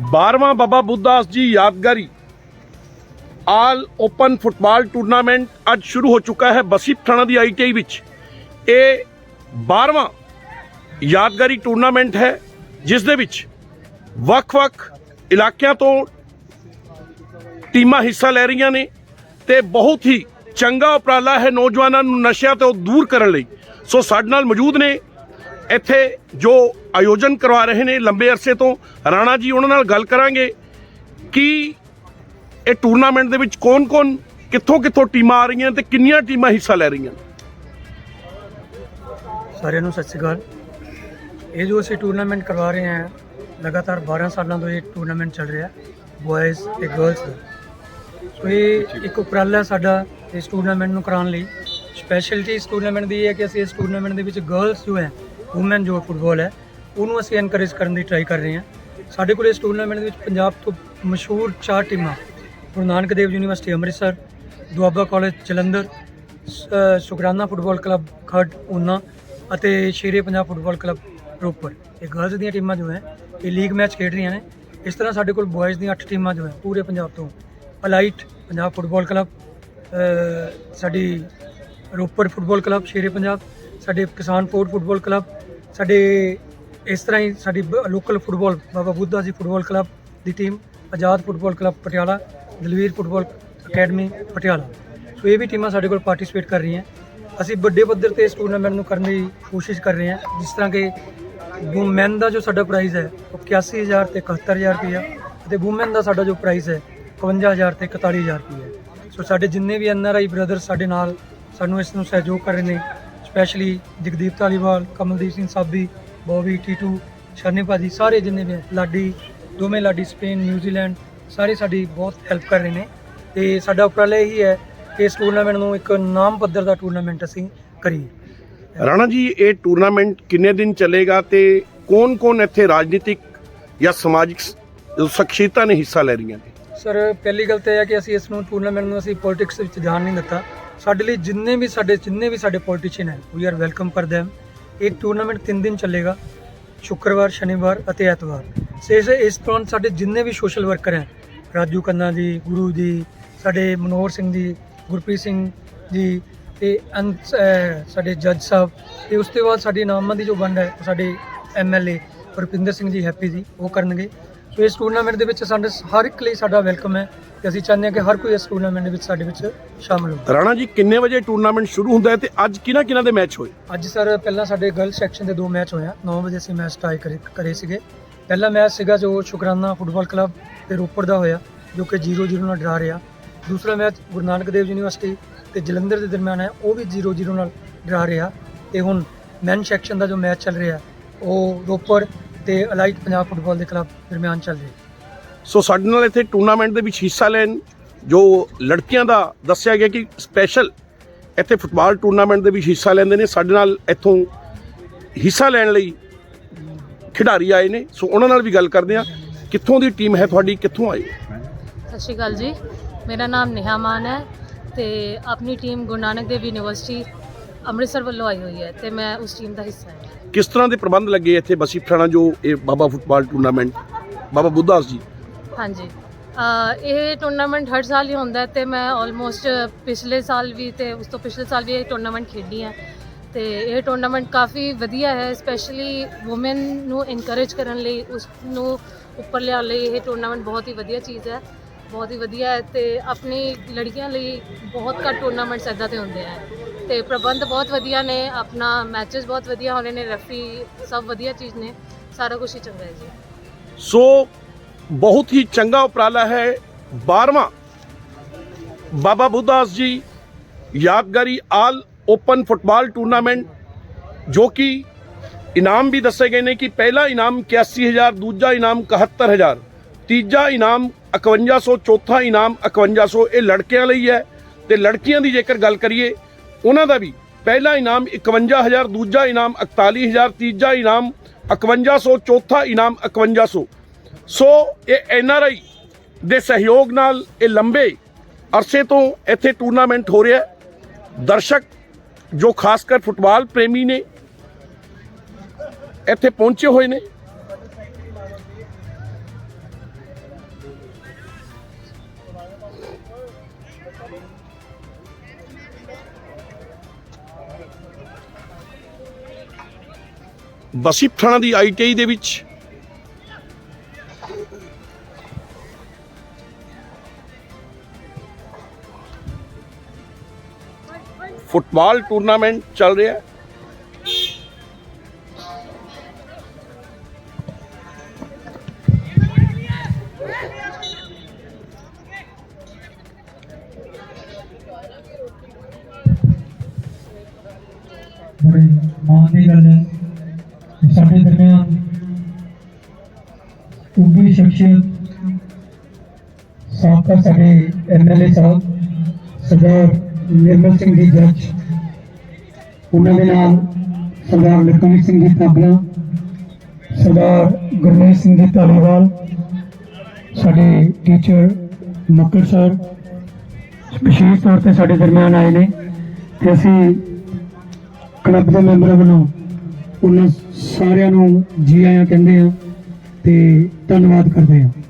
12ਵਾਂ ਬਾਬਾ ਬੁੱਧਦਾਸ ਜੀ ਯਾਦਗਾਰੀ। All open football tournament ਅੱਜ ਸ਼ੁਰੂ ਹੋ ਚੁੱਕਾ ਹੈ ਬਸੀ ਥਾਣਾ ਦੀ ਆਈਟੀਆਈ ਵਿੱਚ। ਇਹ 12ਵਾਂ ਯਾਦਗਾਰੀ ਟੂਰਨਾਮੈਂਟ ਹੈ, ਜਿਸ ਦੇ ਵਿੱਚ ਵੱਖ-ਵੱਖ ਇਲਾਕਿਆਂ ਤੋਂ ਟੀਮਾਂ ਹਿੱਸਾ ਲੈ ਰਹੀਆਂ ਨੇ ਤੇ ਬਹੁਤ ਹੀ ਚੰਗਾ ਉਪਰਾਲਾ ਹੈ ਨੌਜਵਾਨਾਂ ਨੂੰ ਨਸ਼ਿਆਂ ਤੋਂ ਦੂਰ ਕਰਨ ਲਈ। ਸੋ ਸਾਡੇ ਨਾਲ ਮੌਜੂਦ ਨੇ ਇੱਥੇ ਜੋ ਆਯੋਜਨ ਕਰਵਾ ਰਹੇ ਨੇ ਲੰਬੇ ਅਰਸੇ ਤੋਂ, ਰਾਣਾ ਜੀ ਉਹਨਾਂ ਨਾਲ ਗੱਲ ਕਰਾਂਗੇ ਕਿ ਇਹ ਟੂਰਨਾਮੈਂਟ ਦੇ ਵਿੱਚ ਕੌਣ-ਕੌਣ, ਕਿੱਥੋਂ-ਕਿੱਥੋਂ ਟੀਮਾਂ ਆ ਰਹੀਆਂ ਤੇ ਕਿੰਨੀਆਂ ਟੀਮਾਂ ਹਿੱਸਾ ਲੈ ਰਹੀਆਂ ਸਾਰਿਆਂ ਨੂੰ ਸਤਿ ਸ਼੍ਰੀ ਅਕਾਲ। ਇਹ ਜੋ ਅਸੀਂ ਟੂਰਨਾਮੈਂਟ ਕਰਵਾ ਰਹੇ ਹਾਂ, ਲਗਾਤਾਰ 12 ਸਾਲਾਂ ਤੋਂ ਇਹ ਟੂਰਨਾਮੈਂਟ ਚੱਲ ਰਿਹਾ ਬॉयਜ਼ ਤੇ ਗਰਲਸ ਸੋ ਇਹ ਇੱਕ ਉਪਰਾਲਾ ਹੈ ਸਾਡਾ ਇਸ ਟੂਰਨਾਮੈਂਟ ਨੂੰ ਕਰਾਉਣ ਲਈ। ਸਪੈਸ਼ਲਿਟੀ ਇਸ ਟੂਰਨਾਮੈਂਟ ਦੀ ਇਹ ਹੈ ਕਿ ਅਸੀਂ ਇਸ ਟੂਰਨਾਮੈਂਟ ਦੇ ਵਿੱਚ ਗਰਲਸ ਜੋ ਹੈ ਔਮਨ ਜੋ ਫੁੱਟਬਾਲ ਹੈ, ਉਹਨੂੰ ਅਸੀਂ ਐਨਕਰੇਜ ਕਰਨ ਦੀ ਟਰਾਈ ਕਰ ਰਹੇ ਹਾਂ। ਸਾਡੇ ਕੋਲ ਇਸ ਟੂਰਨਾਮੈਂਟ ਦੇ ਵਿੱਚ ਪੰਜਾਬ ਤੋਂ ਮਸ਼ਹੂਰ ਚਾਰ ਟੀਮਾਂ, ਗੁਰੂ ਨਾਨਕ ਦੇਵ ਯੂਨੀਵਰਸਿਟੀ, ਅੰਮ੍ਰਿਤਸਰ, ਦੁਆਬਾ ਕਾਲਜ ਜਲੰਧਰ, ਸ- ਸ਼ੁਕਰਾਨਾ ਫੁੱਟਬਾਲ ਕਲੱਬ ਖੱਡ ਊਨਾ ਅਤੇ ਸ਼ੇਰੇ ਪੰਜਾਬ ਫੁੱਟਬਾਲ ਕਲੱਬ ਰੋਪੜ। ਇਹ ਗਰਲਜ਼ ਦੀਆਂ ਟੀਮਾਂ ਜੋ ਹੈ, ਇਹ ਲੀਗ ਮੈਚ ਖੇਡ ਰਹੀਆਂ ਨੇ। ਇਸ ਤਰ੍ਹਾਂ ਸਾਡੇ ਕੋਲ ਬॉयਜ਼ ਦੀਆਂ 8 ਟੀਮਾਂ ਜੋ ਹੈ, ਪੂਰੇ ਪੰਜਾਬ ਤੋਂ ਅਲਾਈਟ ਪੰਜਾਬ ਫੁੱਟਬਾਲ ਕਲੱਬ ਸਾਡੀ ਰੋਪੜ ਫੁੱਟਬਾਲ ਕਲੱਬ ਸ਼ੇਰੇ ਪੰਜਾਬ, ਸਾਡੇ ਕਿਸਾਨ ਫੁੱਟਬਾਲ ਕਲੱਬ ਸਾਡੇ ਇਸ ਤਰ੍ਹਾਂ ਹੀ ਸਾਡੀ local football Baba Buddha ji football club ਦੀ team Azad football club Patiala, Dalvir football academy Patiala. So ਇਹ ਵੀ ਟੀਮਾਂ ਸਾਡੇ ਕੋਲ ਪਾਰਟਿਸਿਪੇਟ ਕਰ ਰਹੀਆਂ। ਅਸੀਂ ਵੱਡੇ ਪੱਧਰ ਤੇ ਇਸ ਟੂਰਨਾਮੈਂਟ ਨੂੰ ਕਰਨ ਦੀ ਕੋਸ਼ਿਸ਼ ਕਰ ਰਹੇ ਹਾਂ, ਜਿਸ ਤਰ੍ਹਾਂ ਕਿ ਵੂਮੈਨ ਦਾ ਜੋ ਸਾਡਾ ਪ੍ਰਾਈਜ਼ ਹੈ, ਉਹ 81000 ਤੇ 71000 ਰੁਪਇਆ ਅਤੇ ਵੂਮੈਨ ਦਾ ਸਾਡਾ ਜੋ ਪ੍ਰਾਈਜ਼ ਹੈ 51000 ਤੇ 41000 ਰੁਪਇਆ ਸੋ ਸਾਡੇ ਜਿੰਨੇ ਵੀ ਐਨ ਆਰ ਆਈ ਬ੍ਰਦਰ ਸਾਡੇ ਨਾਲ ਸਾਨੂੰ ਇਸ ਨੂੰ ਸਹਿਯੋਗ ਕਰ ਰਹੇ ਨੇ ਸਪੈਸ਼ਲੀ ਜਗਦੀਪ ਧਾਲੀਵਾਲ ਕਮਲਦੀਪ ਸਿੰਘ ਸਾਬੀ ਬੋਬੀ ਟੀਟੂ ਸ਼ਰਨੀ ਭਾਜੀ ਸਾਰੇ ਜਿੰਨੇ ਵੀ ਲਾਡੀ ਦੋਵੇਂ ਲਾਡੀ ਸਪੇਨ ਨਿਊਜ਼ੀਲੈਂਡ ਸਾਰੇ ਸਾਡੀ ਬਹੁਤ ਹੈਲਪ ਕਰ ਰਹੇ ਨੇ। ਤੇ ਸਾਡਾ ਉਪਰਾਲਾ ਇਹੀ ਹੈ ਕਿ ਇਸ ਟੂਰਨਾਮੈਂਟ ਨੂੰ ਇੱਕ ਨਾਮ ਪੱਧਰ ਦਾ ਟੂਰਨਾਮੈਂਟ ਅਸੀਂ ਕਰੀਏ। ਰਾਣਾ ਜੀ ਇਹ ਟੂਰਨਾਮੈਂਟ ਕਿੰਨੇ ਦਿਨ ਚੱਲੇਗਾ ਤੇ ਕੌਣ-ਕੌਣ ਇੱਥੇ ਰਾਜਨੀਤਿਕ ਜਾਂ ਸਮਾਜਿਕ ਸ਼ਖਸੀਅਤਾਂ ਨੇ ਹਿੱਸਾ ਲੈ ਰਹੀਆਂ ਨੇ? ਸਰ ਪਹਿਲੀ ਗੱਲ ਤਾਂ ਇਹ ਹੈ ਕਿ ਅਸੀਂ ਇਸ ਨੂੰ ਟੂਰਨਾਮੈਂਟ ਨੂੰ ਅਸੀਂ ਪੋਲਿਟਿਕਸ ਵਿੱਚ ਧਿਆਨ ਨਹੀਂ ਦਿੱਤਾ। ਸਾਡੇ ਲਈ ਜਿੰਨੇ ਵੀ ਸਾਡੇ, ਜਿੰਨੇ ਵੀ ਸਾਡੇ ਪੋਲੀਟੀਸ਼ੀਅਨ ਹੈ we are welcome for them. ਇਹ ਟੂਰਨਾਮੈਂਟ 3 ਦਿਨ ਚੱਲੇਗਾ, ਸ਼ੁੱਕਰਵਾਰ, ਸ਼ਨੀਵਾਰ ਅਤੇ ਐਤਵਾਰ। ਸੇ ਇਸ ਇਸ ਸਾਡੇ ਜਿੰਨੇ ਵੀ ਸੋਸ਼ਲ ਵਰਕਰ ਹੈ, ਰਾਜੂ ਕੰਨਾ ਜੀ, ਗੁਰੂ ਜੀ, ਸਾਡੇ ਮਨੋਹਰ ਸਿੰਘ ਜੀ, ਗੁਰਪ੍ਰੀਤ ਸਿੰਘ ਜੀ ਤੇ ਸਾਡੇ ਜੱਜ ਸਾਹਿਬ ਤੇ ਉਸ ਤੋਂ ਬਾਅਦ ਸਾਡੀ ਨਾਮਾਂ ਦੀ ਜੋ ਵੰਡ ਹੈ, ਉਹ ਸਾਡੇ ਐਮਐਲਏ ਰੁਪਿੰਦਰ ਸਿੰਘ ਜੀ, ਹੈਪੀ ਜੀ, ਉਹ ਕਰਨਗੇ। ਸੋ ਇਸ ਟੂਰਨਾਮੈਂਟ ਦੇ ਵਿੱਚ ਸਾਡੇ ਹਰ ਇੱਕ ਲਈ ਸਾਡਾ ਵੈਲਕਮ ਹੈ ਤੇ ਅਸੀਂ ਚਾਹੁੰਦੇ ਹਾਂ ਕਿ ਹਰ ਕੋਈ ਇਸ ਟੂਰਨਾਮੈਂਟ ਦੇ ਵਿੱਚ ਸਾਡੇ ਵਿੱਚ ਸ਼ਾਮਲ ਹੋਵੇ। ਰਾਣਾ ਜੀ ਕਿੰਨੇ ਵਜੇ ਟੂਰਨਾਮੈਂਟ ਸ਼ੁਰੂ ਹੁੰਦਾ ਹੈ ਤੇ ਅੱਜ ਕਿਹਨਾਂ ਕਿਹਨਾਂ ਦੇ ਮੈਚ ਹੋਏ? ਅੱਜ ਸਰ ਪਹਿਲਾਂ ਸਾਡੇ ਗਰਲ ਸੈਕਸ਼ਨ ਦੇ ਦੋ ਮੈਚ ਹੋਏ ਆ। 9 ਵਜੇ ਅਸੀਂ ਮੈਚ ਟਾਈ ਕਰੇ ਕਰੇ ਸੀਗੇ। ਪਹਿਲਾ ਮੈਚ ਸੀਗਾ ਜੋ ਸ਼ੁਕਰਾਨਾ ਫੁੱਟਬਾਲ ਕਲੱਬ ਤੇ ਰੋਪੜ ਦਾ ਹੋਇਆ ਜੋ ਕਿ 0-0 ਨਾਲ ਡਰਾ ਰਿਹਾ। ਦੂਸਰਾ ਮੈਚ ਗੁਰੂ ਨਾਨਕ ਦੇਵ ਯੂਨੀਵਰਸਿਟੀ ਤੇ ਜਲੰਧਰ ਦੇ ਦਰਮਿਆਨ ਹੈ ਉਹ ਵੀ 0-0 ਨਾਲ ਡਰਾ ਰਿਹਾ। ਤੇ ਹੁਣ ਮੈਨ ਸੈਕਸ਼ਨ ਦਾ ਜੋ ਮੈਚ ਚੱਲ ਰਿਹਾ ਉਹ ਰੋਪੜ ਤੇ ਅਲਾਈਟ ਪੰਜਾਬ ਫੁੱਟਬਾਲ ਦੇ ਕਲੱਬ ਦਰਮਿਆਨ ਚੱਲ ਰਿਹਾ ਸੋ ਸਾਡੇ ਨਾਲ ਇੱਥੇ ਟੂਰਨਾਮੈਂਟ ਦੇ ਵਿੱਚ ਹਿੱਸਾ ਲੈਣ ਜੋ ਲੜਕੀਆਂ ਦਾ ਦੱਸਿਆ ਗਿਆ ਕਿ ਸਪੈਸ਼ਲ ਇੱਥੇ ਫੁੱਟਬਾਲ ਟੂਰਨਾਮੈਂਟ ਦੇ ਵਿੱਚ ਹਿੱਸਾ ਲੈਂਦੇ ਨੇ। ਸਾਡੇ ਨਾਲ ਇੱਥੋਂ ਹਿੱਸਾ ਲੈਣ ਲਈ ਖਿਡਾਰੀ ਆਏ ਨੇ। ਸੋ ਉਹਨਾਂ ਨਾਲ ਵੀ ਗੱਲ ਕਰਦੇ ਆ ਕਿੱਥੋਂ ਦੀ ਟੀਮ ਹੈ ਤੁਹਾਡੀ? ਕਿੱਥੋਂ ਆਈ? ਸਤਿ ਸ਼੍ਰੀ ਅਕਾਲ ਜੀ। ਮੇਰਾ ਨਾਮ ਨੇਹਾ ਮਾਨ ਹੈ ਤੇ ਆਪਣੀ ਟੀਮ ਗੁਰੂ ਨਾਨਕ ਦੇਵ ਯੂਨੀਵਰਸਿਟੀ ਅੰਮ੍ਰਿਤਸਰ ਵੱਲੋਂ ਆਈ ਹੋਈ ਹੈ ਤੇ ਮੈਂ ਉਸ ਟੀਮ ਦਾ ਹਿੱਸਾ ਹਾਂ। ਕਿਸ ਤਰ੍ਹਾਂ ਦੇ ਪ੍ਰਬੰਧ ਲੱਗੇ ਇੱਥੇ ਬਸੀ ਪਠਾਣਾ ਜੋ ਇਹ ਬਾਬਾ ਫੁੱਟਬਾਲ ਟੂਰਨਾਮੈਂਟ ਬਾਬਾ ਬੁੱਧਾਸ ਜੀ। ਹਾਂਜੀ। ਇਹ ਟੂਰਨਾਮੈਂਟ ਹਰ ਸਾਲ ਹੀ ਹੁੰਦਾ ਹੈ ਤੇ ਮੈਂ ਆਲਮੋਸਟ ਪਿਛਲੇ ਸਾਲ ਵੀ ਤੇ ਉਸ ਤੋਂ ਪਿਛਲੇ ਸਾਲ ਵੀ ਇਹ ਟੂਰਨਾਮੈਂਟ ਖੇਡੀ ਹੈ। ਤੇ ਇਹ ਟੂਰਨਾਮੈਂਟ ਕਾਫੀ ਵਧੀਆ ਹੈ ਸਪੈਸ਼ਲੀ ਔਮਨ ਨੂੰ ਇਨਕਰੇਜ ਕਰਨ ਲਈ, ਉਸ ਨੂੰ ਉੱਪਰ ਲਿਆਉਣ ਲਈ ਇਹ ਟੂਰਨਾਮੈਂਟ ਬਹੁਤ ਹੀ ਵਧੀਆ ਚੀਜ਼ ਹੈ, ਬਹੁਤ ਹੀ ਵਧੀਆ ਹੈ ਤੇ ਆਪਣੀ ਲੜਕੀਆਂ ਲਈ ਬਹੁਤ ਘੱਟ ਟੂਰਨਾਮੈਂਟਸ ਇੱਦਾਂ ਦੇ ਹੁੰਦੇ ਆ ਤੇ ਪ੍ਰਬੰਧ ਬਹੁਤ ਵਧੀਆ ਨੇ, ਆਪਣਾ ਮੈਚਸ ਬਹੁਤ ਵਧੀਆ ਹੋਣੇ ਨੇ ਰੈਫਰੀ ਸਭ ਵਧੀਆ ਚੀਜ਼ ਨੇ, ਸਾਰਾ ਕੁਝ ਹੀ ਚੰਗਾ ਹੈ ਜੀ। ਸੋ ਬਹੁਤ ਹੀ ਚੰਗਾ ਉਪਰਾਲਾ ਹੈ 12ਵਾਂ ਬਾਬਾ ਬੁੱਧਾਸ ਜੀ ਯਾਦਗਾਰੀ ਆਲ ਓਪਨ ਫੁੱਟਬਾਲ ਟੂਰਨਾਮੈਂਟ, ਜੋ ਕਿ ਇਨਾਮ ਵੀ ਦੱਸੇ ਗਏ ਨੇ ਕਿ ਪਹਿਲਾ ਇਨਾਮ 81000 ਦੂਜਾ ਇਨਾਮ 71000 ਤੀਜਾ ਇਨਾਮ 5100 ਚੌਥਾ ਇਨਾਮ 5100 ਇਹ ਲੜਕਿਆਂ ਲਈ ਹੈ ਤੇ ਲੜਕੀਆਂ ਦੀ ਜੇਕਰ ਗੱਲ ਕਰੀਏ, ਉਹਨਾਂ ਦਾ ਵੀ ਪਹਿਲਾ ਇਨਾਮ 51000 ਦੂਜਾ ਇਨਾਮ 41000 ਤੀਜਾ ਇਨਾਮ 5100 ਚੌਥਾ ਇਨਾਮ 5100 ਸੋ। ਇਹ ਐਨ ਆਰ ਆਈ ਦੇ ਸਹਿਯੋਗ ਨਾਲ ਇਹ ਲੰਬੇ ਅਰਸੇ ਤੋਂ ਇੱਥੇ ਟੂਰਨਾਮੈਂਟ ਹੋ ਰਿਹਾ ਦਰਸ਼ਕ ਜੋ ਖਾਸ ਕਰ ਫੁੱਟਬਾਲ ਪ੍ਰੇਮੀ ਨੇ ਇੱਥੇ ਪਹੁੰਚੇ ਹੋਏ ਨੇ। ਬਸੀ ਪਠਾਣਾ ਦੀ ਆਈਟੀਆਈ ਦੇ ਵਿੱਚ। ਫੁੱਟਬਾਲ ਟੂਰਨਾਮੈਂਟ ਚੱਲ ਰਿਹਾ। ਹੈ ਬੜੇ ਮਾਣ ਉੱਗੀ ਸ਼ਖਸੀਅਤ ਸਾਬਕਾ ਸਾਡੇ ਐਮਐਲਏ ਸਾਹਿਬ ਸਰਦਾਰ ਨਿਰਮਲ ਸਿੰਘ ਜੀ ਜੱਜ ਉਹਨਾਂ ਦੇ ਨਾਲ ਸਰਦਾਰ ਲਖਵੀਰ ਸਿੰਘ ਜੀ ਤਾਬਲਾ ਸਰਦਾਰ ਗੁਰਮੇਸ਼ ਸਿੰਘ ਜੀ ਧਾਲੀਵਾਲ ਸਾਡੇ ਟੀਚਰ ਮੱਕੜ ਸਰ ਵਿਸ਼ੇਸ਼ ਤੌਰ ਤੇ ਸਾਡੇ ਦਰਮਿਆਨ ਆਏ ਨੇ ਤੇ ਅਸੀਂ ਕਲੱਬ ਦੇ ਮੈਂਬਰਾਂ ਵੱਲੋਂ ਉਹਨਾਂ ਸਾਰਿਆਂ ਨੂੰ ਜੀ ਆਇਆਂ ਕਹਿੰਦੇ ਆ ਤੇ ਧੰਨਵਾਦ ਕਰਦੇ ਹਾਂ।